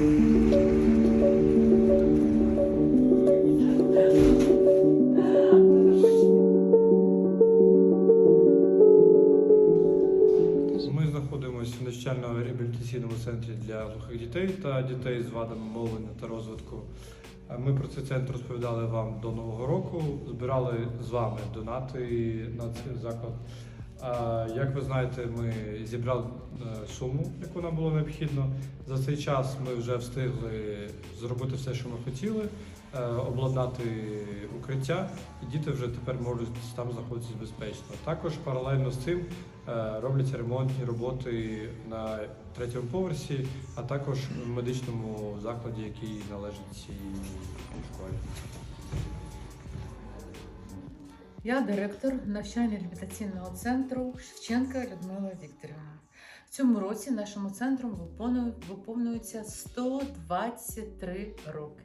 Ми знаходимося в навчально-реабілітаційному центрі для глухих дітей та дітей з вадами мовлення та розвитку. Ми про цей центр розповідали вам до Нового року, збирали з вами донати на цей заклад. Як ви знаєте, ми зібрали е, суму, яку нам було необхідно. За цей час ми вже встигли зробити все, що ми хотіли, е, обладнати укриття, і діти вже тепер можуть там знаходитися безпечно. Також паралельно з цим е, робляться ремонтні роботи на третьому поверсі, а також в медичному закладі, який належить цій школі. Я директор навчально-реабілітаційного центру Шевченка Людмила Вікторівна. В цьому році нашому центру виповнює- виповнюється 123 роки.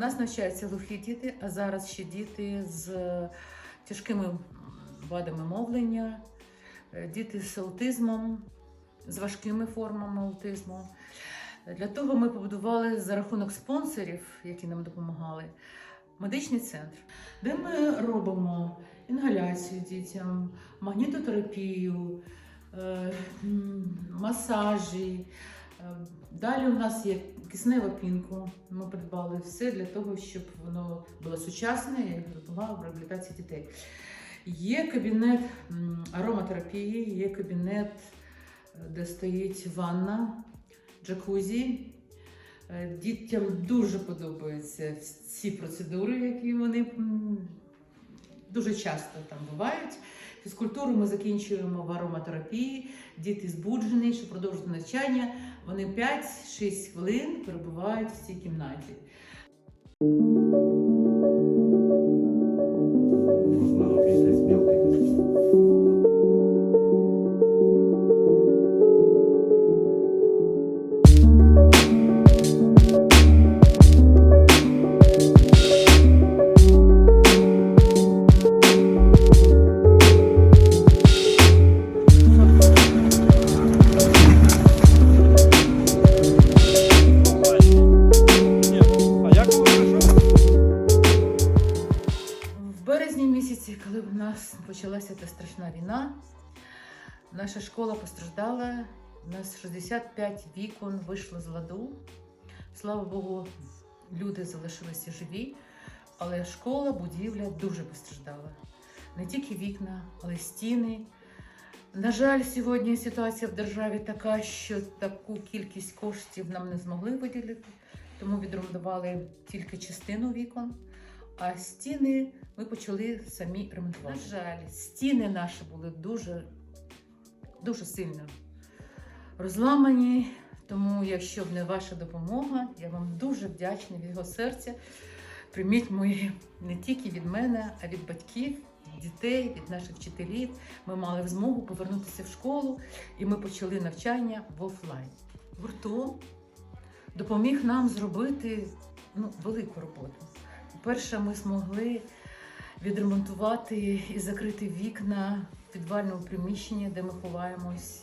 У нас навчаються глухі діти, а зараз ще діти з тяжкими вадами мовлення, е, діти з аутизмом, з важкими формами аутизму. Для того ми побудували за рахунок спонсорів, які нам допомагали, медичний центр, де ми робимо інгаляцію дітям, магнітотерапію, е, масажі. Е, Далі у нас є киснева пінку. Ми придбали все для того, щоб воно було сучасне і допомагало в реабілітації дітей. Є кабінет ароматерапії, є кабінет, е, де стоїть ванна, джакузі. Е, Дітям дуже подобаються ці процедури, які вони дуже часто там бувають. Фізкультуру ми закінчуємо в ароматерапії. Діти збуджені, щоб продовжити навчання. Вони 5-6 хвилин перебувають в цій кімнаті. Почалася та страшна війна, наша школа постраждала. У нас 65 вікон вийшло з ладу. Слава Богу, люди залишилися живі, але школа, будівля дуже постраждала. Не тільки вікна, але й стіни. На жаль, сьогодні ситуація в державі така, що таку кількість коштів нам не змогли виділити, тому відремонтували тільки частину вікон. А стіни ми почали самі ремонтувати. На жаль, стіни наші були дуже, дуже сильно розламані. Тому, якщо б не ваша допомога, я вам дуже вдячна від його серця. Прийміть мої не тільки від мене, а від батьків, від дітей, від наших вчителів. Ми мали змогу повернутися в школу, і ми почали навчання в офлайн. Гуртом допоміг нам зробити ну, велику роботу. Перше, ми змогли відремонтувати і закрити вікна в підвальному приміщенні, де ми ховаємось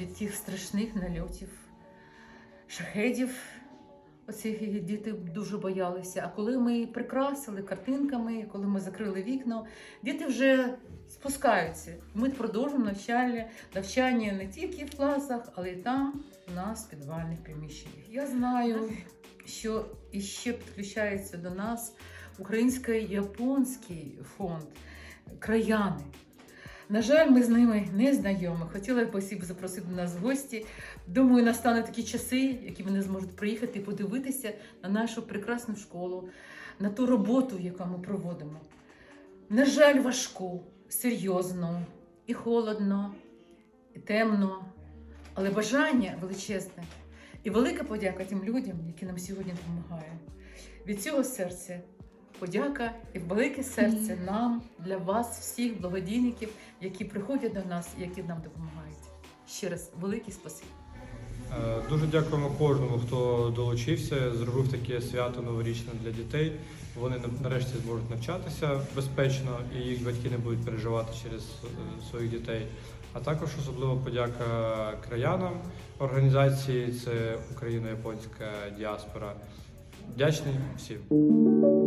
від тих страшних нальотів, шахедів. Оці діти дуже боялися. А коли ми прикрасили картинками, коли ми закрили вікна, діти вже спускаються. Ми продовжуємо навчання, навчання не тільки в класах, але й там, у нас в підвальних приміщеннях. Я знаю, що іще підключається до нас українсько-японський фонд краяни. На жаль, ми з ними не знайомі. Хотіла б осіб запросити нас в гості. Думаю, настануть такі часи, які вони зможуть приїхати і подивитися на нашу прекрасну школу, на ту роботу, яку ми проводимо. На жаль, важку, серйозно, і холодно, і темно, але бажання величезне. І велика подяка тим людям, які нам сьогодні допомагають. Від цього серця подяка і велике серце нам, для вас, всіх благодійників, які приходять до нас, які нам допомагають. Ще раз велике спасибі. Е, Дуже дякуємо кожному, хто долучився, зробив таке свято новорічне для дітей. Вони нарешті зможуть навчатися безпечно і їх батьки не будуть переживати через е, своїх дітей. А також особливо подяка краянам організації це Україно-японська діаспора. Вдячний всім.